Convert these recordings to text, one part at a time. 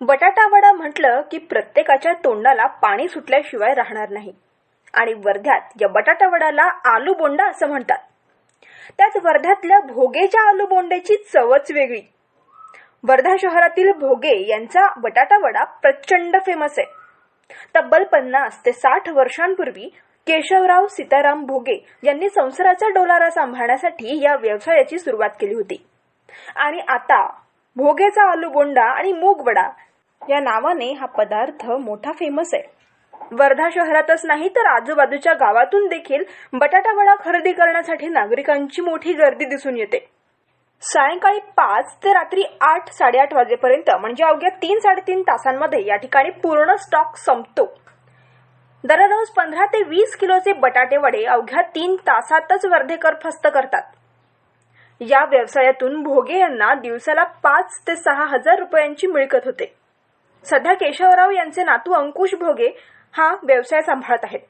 बटाटा वडा म्हटलं की प्रत्येकाच्या तोंडाला पाणी सुटल्याशिवाय राहणार नाही. आणि वर्ध्यात या बटाटा वडाला आलू बोंडा असं म्हणतात. त्यात वर्ध्यातल्या भोगेच्या आलू बोंड्याची चवच वेगळी. वर्धा शहरातील भोगे यांचा बटाटा वडा प्रचंड फेमस आहे. तब्बल पन्नास ते साठ वर्षांपूर्वी केशवराव सीताराम भोगे यांनी संसाराचा डोलारा सांभाळण्यासाठी या व्यवसायाची सुरुवात केली होती. आणि आता भोगेचा आलू बोंडा आणि मूग वडा या नावाने हा पदार्थ मोठा फेमस आहे. वर्धा शहरातच नाही तर आजूबाजूच्या गावातून देखील बटाटा वडा खरेदी करण्यासाठी नागरिकांची मोठी गर्दी दिसून येते. सायंकाळी पाच ते रात्री आठ साडेआठ वाजेपर्यंत म्हणजे अवघ्या तीन साडेतीन तासांमध्ये या ठिकाणी पूर्ण स्टॉक संपतो. दररोज पंधरा ते वीस किलोचे बटाटे वडे अवघ्या तीन तासातच वर्धेकर फस्त करतात. या व्यवसायातून भोगे यांना दिवसाला पाच ते सहा हजार रुपयांची मिळकत होते. सध्या केशवराव यांचे नातू अंकुश भोगे हा व्यवसाय सांभाळत आहेत.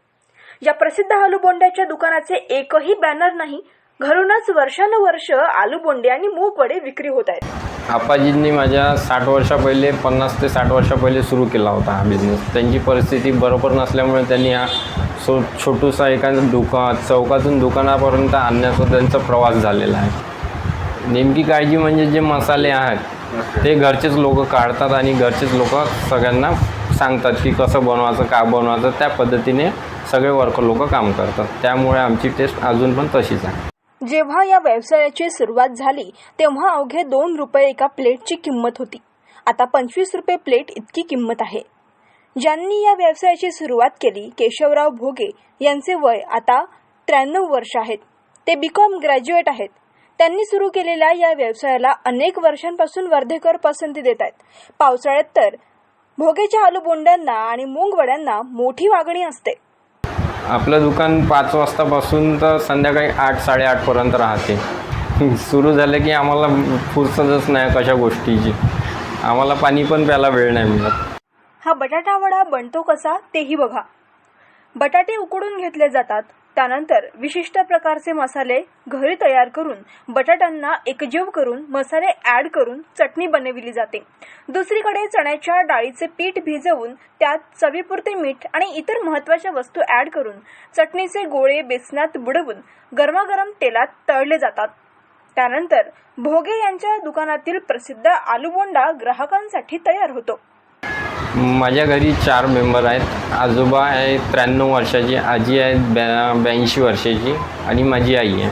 या प्रसिद्ध आलू बोंड्याच्या दुकानाचे एकही बॅनर नाही घरूनच वर्षानुवर्ष आलू बोंडे आणि मूग वडे विक्री होत आहेत. आपाजींनी माझ्या साठ वर्षा पहिले पन्नास ते साठ वर्षा पहिले सुरू केला होता हा बिझनेस त्यांची परिस्थिती बरोबर नसल्यामुळे त्यांनी हा सो छोटूसा एका दुकान चौकातून दुकानापर्यंत आणण्याचा त्यांचा प्रवास झालेला आहे. नेमकी काळजी म्हणजे जे मसाले आहेत ते घरचेच लोक काढतात आणि घरचेच लोक सगळ्यांना सांगतात की कसं बनवायचं का बनवायचं त्या पद्धतीने सगळे वर्कर लोक काम करतात. त्यामुळे आमची टेस्ट अजून पण तशीच आहे. जेव्हा या व्यवसायाची सुरुवात झाली तेव्हा अवघे दोन रुपये एका प्लेटची किंमत होती. आता पंचवीस रुपये प्लेट इतकी किंमत आहे. ज्यांनी या व्यवसायाची सुरुवात केली केशवराव भोगे यांचे वय आता त्र्याण्णव वर्ष आहेत. ते बीकॉम ग्रॅज्युएट आहेत. त्यांनी सुरू केलेल्या या व्यवसायाला अनेक वर्षांपासून वर्धेकर पसंती देत आहेत. पावसाळ्यात तर भोगेच्या आलू बोंड्यांना आणि मूग वड्यांना मोठी मागणी असते. आपलं दुकान पाच वाजतापासून तर संध्याकाळी आठ साडेआठपर्यंत राहते. सुरू झालं की आम्हाला फुरसतच नाही कशा गोष्टीची. आम्हाला पाणी पण प्यायला वेळ नाही मिळत. हा बटाटा वडा बनतो कसा तेही बघा. बटाटे उकडून घेतले जातात. त्यानंतर विशिष्ट प्रकारचे मसाले घरी तयार करून बटाट्यांना एकजीव करून मसाले ॲड करून चटणी बनविली जाते. दुसरीकडे चण्याच्या डाळीचे पीठ भिजवून त्यात चवीपुरते मीठ आणि इतर महत्त्वाच्या वस्तू ॲड करून चटणीचे गोळे बेसनात बुडवून गरमागरम तेलात तळले जातात. त्यानंतर भोगे यांच्या दुकानातील प्रसिद्ध आलूबोंडा ग्राहकांसाठी तयार होतो. माझ्या घरी चार मेंबर आहेत. आजोबा आहे त्र्याण्णव वर्षाची आजी आहे ब्या ब्याऐंशी वर्षाची आणि माझी आई आहे.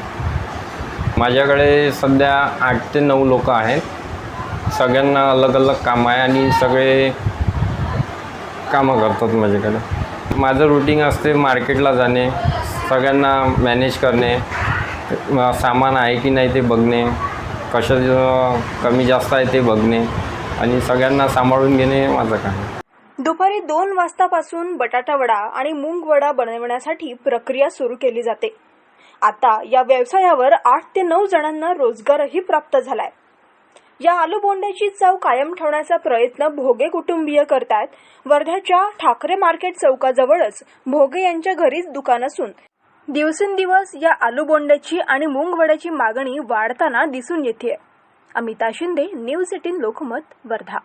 माझ्याकडे सध्या आठ ते नऊ लोक आहेत. सगळ्यांना अलग अलग काम आहे आणि सगळे कामं करतात माझ्याकडे. माझं रुटीन असते मार्केटला जाणे सगळ्यांना मॅनेज करणे सामान आहे की नाही ते बघणे कशाचं कमी जास्त आहे ते बघणे. आणि सगळ्यांना सांभाळून घेणे माझं काम आहे. दुपारी दोन वाजतापासून बटाटा वडा आणि मूंग वडा बनवण्यासाठी प्रक्रिया सुरू केली जाते. आता या व्यवसायावर आठ ते नऊ जणांना रोजगारही प्राप्त झालाय. या आलू बोंड्याची चव कायम ठेवण्याचा प्रयत्न भोगे कुटुंबीय करतायत वर्ध्याच्या ठाकरे मार्केट चौकाजवळच भोगे यांच्या घरीच दुकान असून दिवसेंदिवस या आलू बोंड्याची आणि मूंग वड्याची मागणी वाढताना दिसून येते अमिता शिंदे न्यूज एटीन लोकमत वर्धा.